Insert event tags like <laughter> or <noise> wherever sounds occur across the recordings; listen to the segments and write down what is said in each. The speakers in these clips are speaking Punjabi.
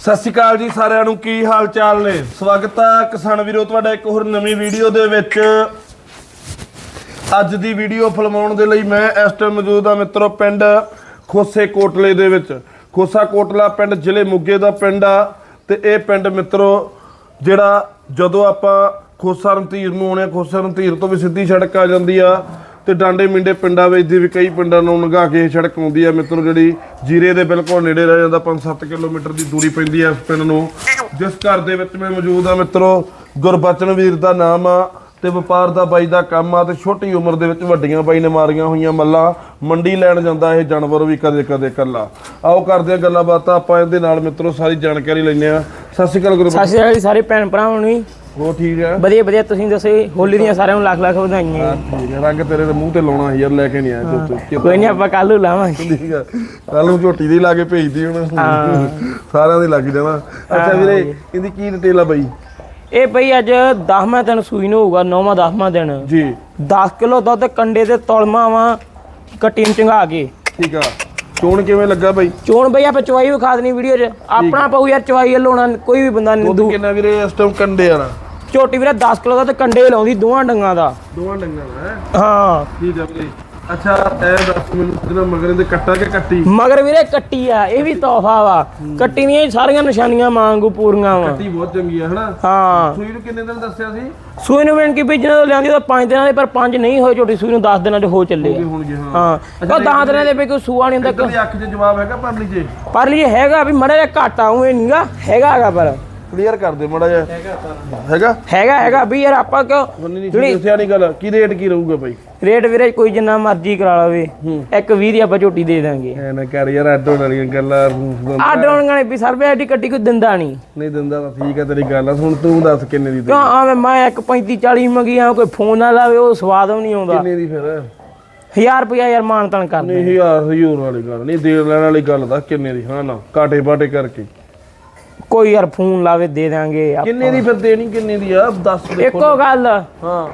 ਸਤਿ ਸ਼੍ਰੀ ਅਕਾਲ ਜੀ ਸਾਰਿਆਂ ਨੂੰ ਕੀ ਹਾਲ ਚਾਲ ਨੇ? ਸਵਾਗਤ ਆ ਕਿਸਾਨ ਵੀਰੋ ਤੁਹਾਡਾ ਇੱਕ ਹੋਰ ਨਵੀਂ ਵੀਡੀਓ ਦੇ ਵਿੱਚ। ਅੱਜ ਦੀ ਵੀਡੀਓ ਫਿਲਮਾਉਣ ਦੇ ਲਈ ਮੈਂ ਇਸ ਟਾਈਮ ਮੌਜੂਦ ਹਾਂ ਮਿੱਤਰੋ ਪਿੰਡ ਖੋਸੇ ਕੋਟਲੇ ਦੇ ਵਿੱਚ। ਖੋਸਾ ਕੋਟਲਾ ਪਿੰਡ ਜ਼ਿਲ੍ਹੇ ਮੁੱਗੇ ਦਾ ਪਿੰਡ ਆ ਤੇ ਇਹ ਪਿੰਡ ਮਿੱਤਰੋ ਜਿਹੜਾ ਜਦੋਂ ਆਪਾਂ ਖੋਸਾ ਰਣਧੀਰ ਨੂੰ ਆਉਣੇ ਆ, ਖੋਸਾ ਰਣਧੀਰ ਤੋਂ ਵੀ ਸਿੱਧੀ ਸੜਕ ਆ ਜਾਂਦੀ ਆ। ਤੇ ਡਾਂਡੇ ਮਿੰਡੇ ਪਿੰਡਾਂ ਵਿੱਚ ਦੀ ਵੀ ਕਈ ਪਿੰਡਾਂ ਨੂੰ ਲੰਘਾ ਕੇ ਇਹ ਸੜਕ ਆਉਂਦੀ ਆ। ਮਿੱਤਰੋ, ਜਿਹੜੀ ਜੀਰੇ ਦੇ ਬਿਲਕੁਲ ਨੇੜੇ ਰਹਿ ਜਾਂਦਾ 5-7 ਕਿਲੋਮੀਟਰ ਦੀ ਦੂਰੀ ਪੈਂਦੀ ਆ ਇਸ ਪਿੰਡ ਨੂੰ। ਜਿਸ ਘਰ ਦੇ ਵਿੱਚ ਮੈਂ ਮੌਜੂਦ ਆ ਮਿੱਤਰੋ, ਗੁਰਬਚਨ ਵੀਰ ਦਾ ਨਾਮ ਆ ਤੇ ਵਪਾਰ ਦਾ ਬਾਈ ਦਾ ਕੰਮ ਆ ਤੇ ਛੋਟੀ ਉਮਰ ਦੇ ਵਿੱਚ ਵੱਡੀਆਂ ਬਾਈ ਨੇ ਮਾਰੀਆਂ ਹੋਈਆਂ ਮੱਲਾਂ। ਮੰਡੀ ਲੈਣ ਜਾਂਦਾ ਇਹ ਜਾਨਵਰ ਵੀ ਕਦੇ ਕਦੇ ਇਕੱਲਾ। ਆਓ ਕਰਦੇ ਆ ਗੱਲਾਂ ਬਾਤਾਂ, ਆਪਾਂ ਇਹਦੇ ਨਾਲ ਮਿੱਤਰੋ ਸਾਰੀ ਜਾਣਕਾਰੀ ਲੈਂਦੇ ਆ। ਸਤਿ ਸ਼੍ਰੀ ਅਕਾਲ ਗੁਰੂ ਸਤਿ ਸ਼੍ਰੀ ਅਕਾਲ ਜੀ, ਸਾਰੇ ਭੈਣ ਭਰਾਵਾਂ ਨੂੰ ਜੀ। ਹੋ ਠੀਕ ਆ? ਵਧੀਆ ਵਧੀਆ ਤੁਸੀਂ ਦੱਸੋ ਜੀ, ਹੋਲੀ ਦੀਆਂ ਸਾਰਿਆਂ ਨੂੰ ਲੱਖ ਲੱਖ ਵਧਾਈਆਂ ਹਾਂ, ਠੀਕ ਆ। ਰੰਗ ਤੇਰੇ ਦੇ ਮੂੰਹ ਤੇ ਲਾਉਣਾ ਸੀ ਯਾਰ ਲੈ ਕੇ ਨਹੀਂ ਆਇਆ ਜੀ। ਕੋਈ ਨਹੀਂ ਆਪਾਂ ਕੱਲ ਨੂੰ ਲਾਵਾਂਗੇ। ਠੀਕ ਆ। ਕੱਲ ਨੂੰ ਝੋਟੀ ਦੀ ਲਾ ਕੇ ਭੇਜਦੀ ਹੁਣ। ਸਾਰਿਆਂ ਦੀ ਲੱਗ ਜਾਣਾ। ਅੱਛਾ ਵੀਰੇ ਇਹਦੀ ਕੀ ਡਿਟੇਲ ਆ ਬਾਈ? ਇਹ ਬਈ ਅੱਜ 10ਵਾਂ ਦਿਨ ਸੂਈ ਨੂੰ ਹੋਊਗਾ 9ਵਾਂ 10ਵਾਂ ਦਿਨ। ਜੀ। 10 ਕਿਲੋ ਦੁੱਧ ਕੰਡੇ ਤੇ ਤਲਮਾ ਵਾ ਕੱਟੀ ਨੂੰ ਚੰਗਾ ਕੇ। ਠੀਕ ਆ। ਚੋਣ ਕਿਵੇਂ ਲੱਗਾ ਬਾਈ? ਚੋਣ ਬਈ ਆਪਾਂ ਚਵਾਈ ਵਿਖਾ ਦੇਣੀ ਵੀਡੀਓ 'ਚ। ਆਪਣਾ ਪਾਉ ਯਾਰ ਚਵਾਈ ਲੋਣਾ ਕੋਈ ਵੀ ਬੰਦਾ ਨਹੀਂ ਦੁੱਧ ਕਿੰਨਾ ਵੀਰੇ ਇਸ ਟਾਈਮ ਕੰਡੇ ਵਾਲਾ? ਝੋਟੀ ਵੀਰੇ 10 ਕਿਲੋ ਦਾ ਤੇ ਕੰਡੇ ਲਾਉਂਦੀ ਦੋਵਾਂ ਡੰਗਾਂ ਦਾ। ਦੋਵਾਂ ਡੰਗਾਂ ਦਾ ਹੈ? ਹਾਂ। ਠੀਕ ਆ ਵੀਰੇ। ਅੱਛਾ ਇਹ ਦੱਸ ਮੈਨੂੰ ਜਿਹੜਾ ਮਗਰ ਇਹਦੇ ਕੱਟਾ ਕਿ ਕੱਟੀ? ਮਗਰ ਵੀਰੇ ਕੱਟੀ ਆ ਇਹ ਵੀ ਤੋਹਫਾ ਵਾ। ਕੱਟੀ ਦੀਆਂ ਹੀ ਸਾਰੀਆਂ ਨਿਸ਼ਾਨੀਆਂ ਵਾਂਗੂ ਪੂਰੀਆਂ ਵਾ। ਕੱਟੀ ਬਹੁਤ ਚੰਗੀ ਆ ਹਨਾ? ਹਾਂ। ਸੂਈ ਨੂੰ ਕਿੰਨੇ ਦਿਨ ਦੱਸਿਆ ਸੀ? ਸੂਈ ਨੂੰ ਮਿੰਟ ਕੀ ਜਦੋਂ ਲਿਆਂਦੀ ਤਾਂ 5 ਦਿਨਾਂ ਦੇ ਪਰ 5 ਨਹੀਂ ਹੋਏ ਛੋਟੀ ਸੂਈ ਨੂੰ 10 ਦਿਨਾਂ ਦੇ ਹੋ ਚੱਲੇ ਆ। ਹੋਣਗੇ ਹਾਂ। ਹਾਂ। ਉਹ 10 ਦਿਨਾਂ ਦੇ ਵੀ ਕੋਈ ਸੂਆ ਨਹੀਂ ਹੁੰਦਾ ਇੱਧਰ ਦੀ ਅੱਖ 'ਚ ਜਵਾਬ ਹੈਗਾ ਪਰਲੀ 'ਚ? ਪਰ ਲਈ ਹੈਗਾ ਵੀ ਮੜਾ ਜਿਹਾ ਘਾਟਾ ਉਵੇਂ ਨਹੀਂਗਾ ਹੈਗਾ ਹੈਗਾ ਪਰ। ਕਲੀਅਰ ਕਰ ਦੇ ਮੜਾ ਜਿਹਾ। ਹੈਗਾ? ਹੈਗਾ ਹੈਗਾ। ਵੀ ਯਾਰ ਆਪਾਂ ਕਿਉਂ ਮੰਨੀ ਨਹੀਂ ਦੱਸਿਆ ਨਹੀਂ ਗੱਲ ਕੀ ਰੇਟ ਕੀ ਰਹੂਗਾ ਬਾਈ? ਰੇਟ ਵੀਰੇ ਕੋਈ ਜਿੰਨਾ ਮਰਜ਼ੀ ਕਰਾ ਲਵੇ ਇੱਕ 20 ਦੀ ਆਪਾਂ ਝੋਟੀ ਦੇ ਦਾਂਗੇ। ਐ ਨਾ ਕਰ ਯਾਰ ਅੱਡ ਵਾਲੀਆਂ ਗੱਲਾਂ ਆ ਡਰਾਉਣੀਆਂ ਨੇ ਵੀ ਸਰਵੇ ਐਡੀ ਕੱਟੀ ਕੋਈ ਦਿੰਦਾ ਨਹੀਂ। ਨਹੀਂ ਦਿੰਦਾ ਤਾਂ ਠੀਕ ਹੈ ਤੇਰੀ ਗੱਲ ਆ। ਹੁਣ ਤੂੰ ਦੱਸ ਕਿੰਨੇ ਦੀ ਦੇ ਕਿਉਂ ਆਵੇਂ ਮੈਂ ਇੱਕ 35 40 ਮੰਗੀਆਂ ਕੋਈ ਫੋਨ ਨਾ ਲਾਵੇ ਉਹ ਸਵਾਦ ਵੀ ਨਹੀਂ ਆਉਂਦਾ। ਕਿੰਨੇ ਦੀ ਫਿਰ? 1000 ਰੁਪਇਆ ਯਾਰ ਮਾਨਤਨ ਕਰ ਦੇ ਨਹੀਂ ਹਜ਼ਾਰ ਹਜ਼ੂਰ ਵਾਲੀ ਗੱਲ। ਨਹੀਂ ਦੇਣ ਲੈਣ ਵਾਲੀ ਗੱਲ ਦੱਸ ਕਿੰਨੇ ਦੀ ਹਾਂ ਨਾ। ਕਾਟੇ ਬਾਟੇ ਕਰਕੇ। ਕੋਈ ਯਾਰ ਫੋਨ ਲਾਵੇ ਦੇ ਦਾਂਗੇ। ਕਿੰਨੇ ਦੀ ਫਿਰ ਦੇਣੀ ਕਿੰਨੇ ਦੀ ਆ? ਦੱਸ ਇੱਕੋ ਗੱਲ। ਹਾਂ।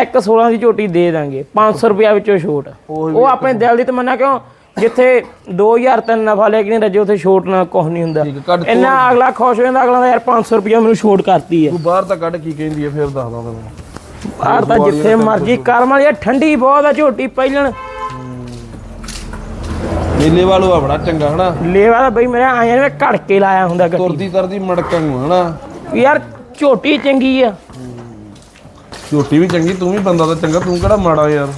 ਇੱਕ 16 ਦੀ ਝੋਟੀ ਦੇ ਦਾਂਗੇ 500 ਰੁਪਇਆ ਵਿੱਚੋਂ ਛੋਟ। ਉਹੀ ਆਪਣੇ ਦਿਲ ਦੀ ਤਮੰਨਾ ਕਿਉਂ? ਜਿੱਥੇ 2000 ਤਿੰਨ ਨਫਾ ਲੈ ਕੇ ਨਹੀਂ ਰੱਜੇ ਉੱਥੇ ਛੋਟ ਨਾ ਕੁਝ ਨਹੀਂ ਹੁੰਦਾ। ਹੈ, ਇੰਨਾ ਅਗਲਾ ਖੁਸ਼ ਹੋ ਜਾਂਦਾ ਅਗਲਾ ਦਾ ਯਾਰ 500 ਰੁਪਇਆ ਮੈਨੂੰ ਛੋਟ ਕਰਤੀ ਹੈ। ਤੂੰ ਬਾਹਰ ਤਾਂ ਕੱਢ ਕੀ ਕਹਿੰਦੀ ਆ ਫਿਰ ਦੱਸਦਾ ਤੈਨੂੰ। ਆਹ ਤਾਂ ਜਿੱਥੇ ਮਰਜ਼ੀ ਕਰਮ ਵਾਲੀ ਠੰਡੀ ਬਹੁਤ ਆ ਝੋਟੀ ਪਹਿਲਣ ਮੇਲੇ ਵਾਲੋ ਆ ਬੜਾ ਚੰਗਾ ਹਨਾ? ਲੇਵਾ ਦਾ ਬਈ ਮੇਰੇ ਆਇਆ ਨੇ ਘੜ ਕੇ ਲਾਇਆ ਹੁੰਦਾ ਗੱਡੀ। ਤੁਰਦੀ ਤਰਦੀ ਮੜਕਾਂ ਨੂੰ ਹਨਾ? ਯਾਰ ਝੋਟੀ ਚੰਗੀ ਆ। ਝੋਟੀ ਵੀ ਚੰਗੀ ਤੂੰ ਵੀ ਬੰਦਾ ਤਾਂ ਚੰਗਾ ਤੂੰ ਕਿਹੜਾ ਮਾੜਾ ਯਾਰ?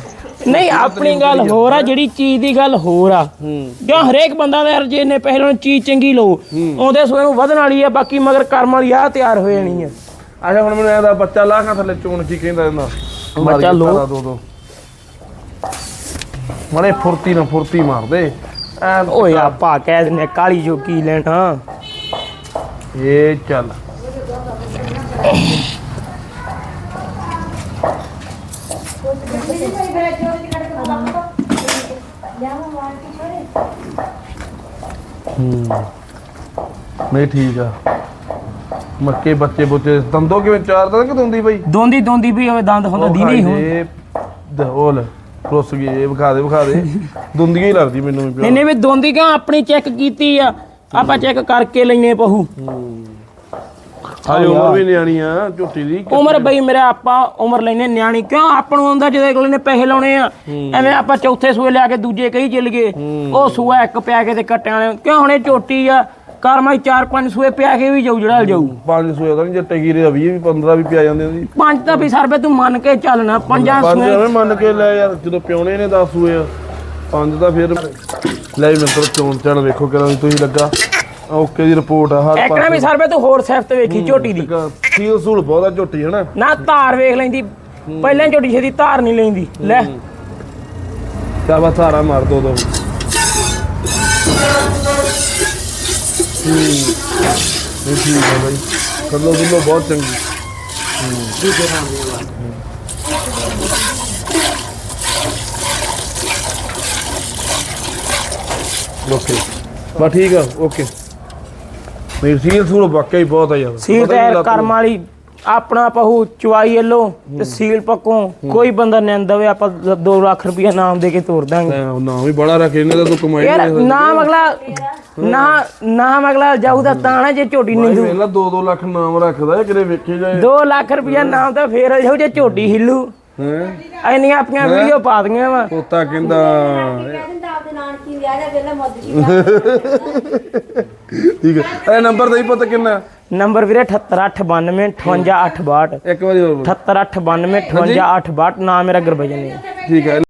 ਨਹੀਂ ਆਪਣੀ ਗੱਲ ਹੋਰ ਆ ਜਿਹੜੀ ਚੀਜ਼ ਦੀ ਗੱਲ ਹੋਰ ਆ। ਹੂੰ। ਕਿਉਂ ਹਰੇਕ ਬੰਦਾ ਦਾ ਯਾਰ ਜੇ ਨੇ ਪਹਿਲਾਂ ਚੀਜ਼ ਚੰਗੀ ਲਓ ਆਉਂਦੇ ਸੋਏ ਨੂੰ ਵਧਣ ਵਾਲੀ ਆ ਬਾਕੀ ਮਗਰ ਕਰਮ ਵਾਲੀ ਆ ਤਿਆਰ ਹੋ ਜਾਣੀ ਆ। ਅੱਛਾ ਹੁਣ ਮੈਨੂੰ ਇਹਦਾ ਬੱਚਾ ਲਾਹਾਂ ਥੱਲੇ ਚੋਣ ਕੀ ਕਹਿੰਦਾ ਇਹਦਾ? ਬੱਚਾ ਲੋ। ਦੋ ਦੋ। ਮਨੇ ਫੁਰਤੀ ਨਾ ਫੁਰਤੀ ਮਾਰਦੇ ਓਏ ਆਪਾ ਕਹਿ ਆ, ਕਾਲੀ ਜੋ ਕੀ ਲੈਣਾ ਇਹ ਚੱਲ। ਨਹੀਂ ਠੀਕ ਆ। ਮੱਕੇ ਬੱਚੇ ਬੁੱਚੇ ਦੰਦੋ ਕਿਵੇਂ ਚਾਰ ਦਿਨ ਕਿ ਦੁੰਦੀ ਬਈ? ਦੋਂਦੀ ਦੋਂਦੀ ਵੀ ਹੋਵੇ ਦੰਦ ਹੁੰਦਾ ਦੀ ਨਹੀਂ ਹੁਣ। ਇਹ ਦਹੋਲ। ਰੁੱਸ ਗਈ ਇਹ ਵਿਖਾ ਦੇ ਵਿਖਾ ਦੇ। ਦੁੰਦੀਆਂ ਹੀ ਲੱਗਦੀ ਮੈਨੂੰ ਵੀ ਪਿਓ। ਇਹਨੇ ਵੀ ਦੋਂਦੀ ਕਿਉਂ? ਆਪਣੀ ਚੈੱਕ ਕੀਤੀ ਆ। ਆਪਾਂ ਚੈੱਕ ਕਰਕੇ ਲੈਨੇ ਪਹੂ। ਹਾਏ ਉਮਰ ਵੀ ਨਿਆਣੀ ਆ ਝੋਟੀ ਦੀ। ਉਮਰ ਬਈ ਮੇਰਾ ਆਪਾਂ ਉਮਰ ਲੈਨੇ ਨਿਆਣੀ। ਕਿਉਂ? ਆਪਾਂ ਨੂੰ ਆਉਂਦਾ ਜਦੋਂ ਅਗਲੇ ਨੇ ਪੈਸੇ ਲਾਉਣੇ ਆ। ਐਵੇਂ ਆਪਾਂ ਚੌਥੇ ਸੂਏ ਲਿਆ ਕੇ ਦੂਜੇ ਕਈ ਚੱਲ ਗਏ ਉਹ ਸੂਆ ਇੱਕ ਪਿਆ ਕੇ ਤੇ ਕੱਟਿਆਂ। ਵਾਲੇ ਕਿਉਂ? ਹੁਣ ਝੋਟੀ ਆ। ਕਰਮਾਈ ਚਾਰ ਪੰਜ ਸੂਏ ਪਿਆ ਕੇ ਵੀ ਜਾਊ ਜਿਹੜਾ ਜਾਊ। ਪੰਜ ਸੌ ਦਾ ਨਹੀਂ ਜੇ ਟਗੀਰੇ ਦਾ 20 ਵੀ 15 ਵੀ ਪਿਆ ਜਾਂਦੇ ਉਹਦੀ। ਪੰਜ ਤਾਂ ਵੀ ਸਰਵੇ ਤੂੰ ਮੰਨ ਕੇ ਚੱਲਣਾ ਪੰਜਾਂ ਪੰਜ ਸੂਏ। ਐਵੇਂ ਮੰਨ ਕੇ ਲੈ ਯਾਰ ਜਦੋਂ ਪਿਉਣੇ ਨੇ 10 ਹੋਏ ਆ ਪੰਜ ਦਾ ਫਿਰ ਲੈ ਵੀ ਮਿੱਤਰ ਚੋਣ ਚੜ ਵੇਖੋ ਕਿਹੜਾ ਤੁਸੀਂ ਲੱਗਾ। ਓਕੇ ਦੀ ਰਿਪੋਰਟ ਆ ਹਰ ਇੱਕ ਨਾ ਵੀ ਸਰਵੇ ਤੂੰ ਹੋਰ ਸਿਫਤ ਵੇਖੀ ਝੋਟੀ ਦੀ। ਸੀਲ ਸੂਲ ਬਹੁਤਾ ਝੋਟੀ ਹਨਾ? ਨਾ ਧਾਰ ਵੇਖ ਲੈਂਦੀ ਪਹਿਲਾਂ ਹੀ ਝੋਟੀ ਛੇਦੀ ਧਾਰ ਨਹੀਂ ਲੈਂਦੀ। ਲੈ। ਬਸ ਸਾਰਾ ਮਾਰ ਦੋ ਦੋ। ਹੂੰ ਇਹ ਠੀਕ ਹੈ ਬਾਈ ਕੱਲੋ ਬਿੱਲੋ ਬਹੁਤ ਚੰਗੀ ਓਕੇ ਬਸ ਠੀਕ ਆ ਓਕੇ ਮੇਰੀ ਸੀਲ ਸੂਲ ਵਾਕਈ ਬਹੁਤ ਆ ਯਾਰ ਸੀਰ ਪਤਾ ਨੀ ਟਾਇਰ ਲੱਗ- ਕਰਮ ਵਾਲੀ ਆਪਣਾ ਪਹੂ ਚਵਾਈ ਵੱਲੋਂ ਤੇ ਸੀਲ ਪੱਕੋਂ ਕੋਈ ਬੰਦਾ ਨਿੰਦ ਦਵੇ ਆਪਾਂ 2 ਲੱਖ ਰੁਪਇਆ ਨਾਮ ਦੇ ਕੇ ਤੋਰ ਦਾਂਗੇ। ਨਾਮ ਵੀ ਬੜਾ ਰੱਖੇ ਇਹਨੇ ਤਾਂ ਤੂੰ ਕਮਾਈ ਯਾਰ ਨਾਮ ਅਗਲਾ ਨਾ ਨਾਮ ਅਗਲਾ ਜਾਊਦਾ ਤਾਂ ਨਾ ਜੇ ਝੋਟੀ ਨਿੰਦੂ ਵੇਲਾ 2-2 ਲੱਖ ਨਾਮ ਰੱਖਦਾ ਇਹ ਕਿਤੇ ਵੇਖੇ ਜਾਏ। 2 ਲੱਖ ਰੁਪਇਆ ਨਾਮ ਤਾਂ ਫੇਰ ਜਾਊ ਜੇ ਝੋਟੀ ਹਿੱਲੂ। ਹੈ? ਐਨੀਆਂ ਆਪਣੀਆਂ ਵੀਡੀਓ ਪਾ ਦਈਆਂ ਵਾ। ਪੋਤਾ ਕਹਿੰਦਾ ਕਹਿ ਦਿੰਦਾ ਆਪਦੇ ਨਾਨਕੀ ਵਿਆਹ ਦਾ ਵੇਲਾ ਮੁੱਦ ਕੀਤਾ <laughs> ਠੀਕ ਹੈ। ਇਹ ਨੰਬਰ ਦਾ ਹੀ ਪਤਾ ਕਿੰਨਾ? ਨੰਬਰ ਵੀਰੇ 78892 58862 ਇੱਕ ਵਾਰੀ ਹੋਰ ਬੋਲ। 78892 58862 ਨਾਮ ਮੇਰਾ ਗੁਰਬਜਨ ਹੈ। ਠੀਕ ਹੈ।